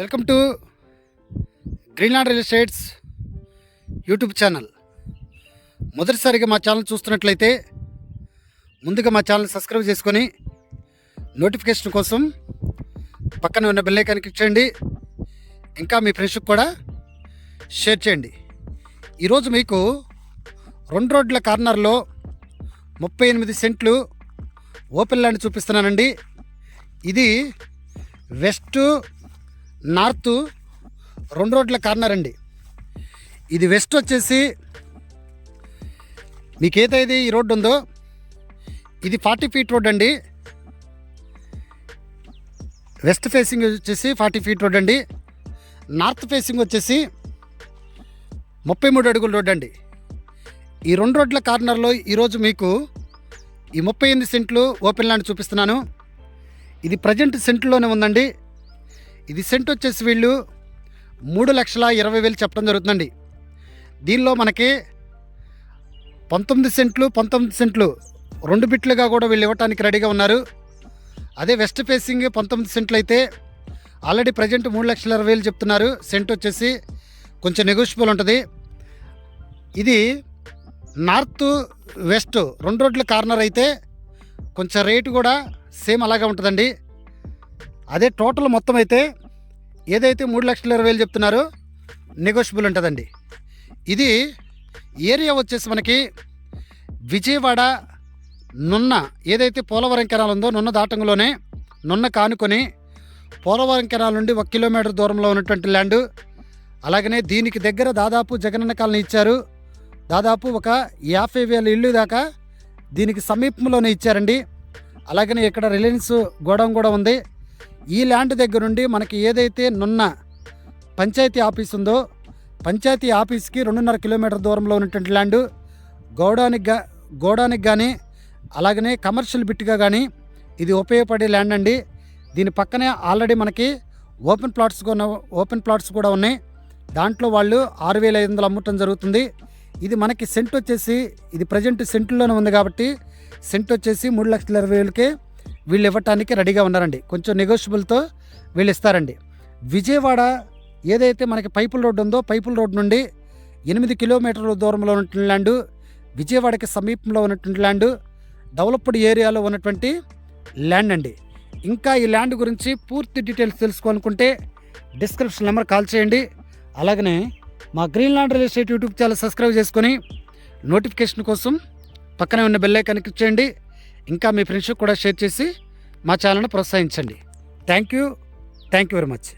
Welcome to Greenland real estates YouTube channel. మొదటిసారిగా మా channel చూస్తున్నట్లయితే ముందుగా మా ఛానల్ సబ్స్క్రైబ్ చేసుకొని నోటిఫికేషన్ కోసం పక్కన ఉన్న బెల్లైకాన్ని క్లిక్ చేయండి. ఇంకా మీ ఫ్రెండ్స్కి కూడా షేర్ చేయండి. ఈరోజు మీకు రెండు రోడ్ల కార్నర్లో ముప్పై ఎనిమిది సెంట్లు ఓపెన్ ల్యాండ్ చూపిస్తున్నానండి. ఇది వెస్ట్ నార్త్ రెండు రోడ్ల కార్నర్ అండి. ఇది వెస్ట్ వచ్చేసి మీకు ఏదైతే ఈ రోడ్డు ఉందో ఇది ఫార్టీ ఫీట్ రోడ్ అండి. వెస్ట్ ఫేసింగ్ వచ్చేసి ఫార్టీ ఫీట్ రోడ్ అండి. నార్త్ ఫేసింగ్ వచ్చేసి ముప్పై మూడు అడుగుల రోడ్ అండి. ఈ రెండు రోడ్ల కార్నర్లో ఈరోజు మీకు ఈ ముప్పై ఎనిమిది సెంట్లు ఓపెన్ ల్యాండ్ చూపిస్తున్నాను. ఇది ప్రజెంట్ సెంట్లోనే ఉందండి. ఇది సెంట్ వచ్చేసి వీళ్ళు మూడు లక్షల ఇరవై వేలు చెప్పడం జరుగుతుందండి. దీనిలో మనకి పంతొమ్మిది సెంట్లు పంతొమ్మిది సెంట్లు రెండు బిట్లుగా కూడా వీళ్ళు ఇవ్వటానికి రెడీగా ఉన్నారు. అదే వెస్ట్ ఫేసింగ్ పంతొమ్మిది సెంట్లు అయితే ఆల్రెడీ ప్రజెంట్ మూడు లక్షల ఇరవై వేలు చెప్తున్నారు. సెంట్ వచ్చేసి కొంచెం నెగోషియబుల్ ఉంటుంది. ఇది నార్త్ వెస్ట్ రెండు రోడ్ల కార్నర్ అయితే కొంచెం రేటు కూడా సేమ్ అలాగే ఉంటుందండి. అదే టోటల్ మొత్తం అయితే ఏదైతే మూడు లక్షల ఇరవై వేలు చెప్తున్నారో నెగోషియబుల్ ఉంటుందండి. ఇది ఏరియా వచ్చేసి మనకి విజయవాడ నున్న ఏదైతే పోలవరం కెనాల్ ఉందో నున్న దాటంలోనే నున్న కానుకొని పోలవరం కెనాల్ నుండి ఒక కిలోమీటర్ దూరంలో ఉన్నటువంటి ల్యాండ్ అలాగనే దీనికి దగ్గర దాదాపు జగనన్న కాలనీ ఇచ్చారు. దాదాపు ఒక యాభై వేల ఇల్లు దాకా దీనికి సమీపంలోనే ఇచ్చారండి. అలాగనే ఇక్కడ రిలయన్స్ గోడౌన్ కూడా ఉంది. ఈ ల్యాండ్ దగ్గర నుండి మనకి ఏదైతే నున్న పంచాయతీ ఆఫీస్ ఉందో పంచాయతీ ఆఫీస్కి రెండున్నర కిలోమీటర్ దూరంలో ఉన్నటువంటి ల్యాండ్. గోడానికి గా గోడానికి కానీ అలాగనే కమర్షియల్ బిట్గా కానీ ఇది ఉపయోగపడే ల్యాండ్ అండి. దీని పక్కనే ఆల్రెడీ మనకి ఓపెన్ ప్లాట్స్ కూడా ఓపెన్ ప్లాట్స్ కూడా ఉన్నాయి. దాంట్లో వాళ్ళు ఆరు వేల ఐదు వందలు అమ్మటం జరుగుతుంది. ఇది మనకి సెంట్ వచ్చేసి ఇది ప్రజెంట్ సెంట్లోనే ఉంది కాబట్టి సెంట్ వచ్చేసి మూడు లక్షల ఇరవై వేలకే వీళ్ళు ఇవ్వటానికి రెడీగా ఉన్నారండి. కొంచెం నెగోషియబుల్తో వీళ్ళు ఇస్తారండి. విజయవాడ ఏదైతే మనకి పైపుల్ రోడ్డు ఉందో పైపుల్ రోడ్డు నుండి ఎనిమిది కిలోమీటర్ల దూరంలో ఉన్నటువంటి ల్యాండ్ విజయవాడకి సమీపంలో ఉన్నటువంటి ల్యాండ్ డెవలప్డ్ ఏరియాలో ఉన్నటువంటి ల్యాండ్ అండి. ఇంకా ఈ ల్యాండ్ గురించి పూర్తి డీటెయిల్స్ తెలుసుకోవాలనుకుంటే డిస్క్రిప్షన్ నెంబర్ కాల్ చేయండి. అలాగనే మా green land real estate YouTube channel subscribe చేసుకొని నోటిఫికేషన్ కోసం పక్కనే ఉన్న బెల్ ఐకాన్ క్లిక్ చేయండి. ఇంకా మీ ఫ్రెండ్షిప్ కూడా షేర్ చేసి మా ఛానల్ని ప్రోత్సహించండి. Thank you. Thank you very much.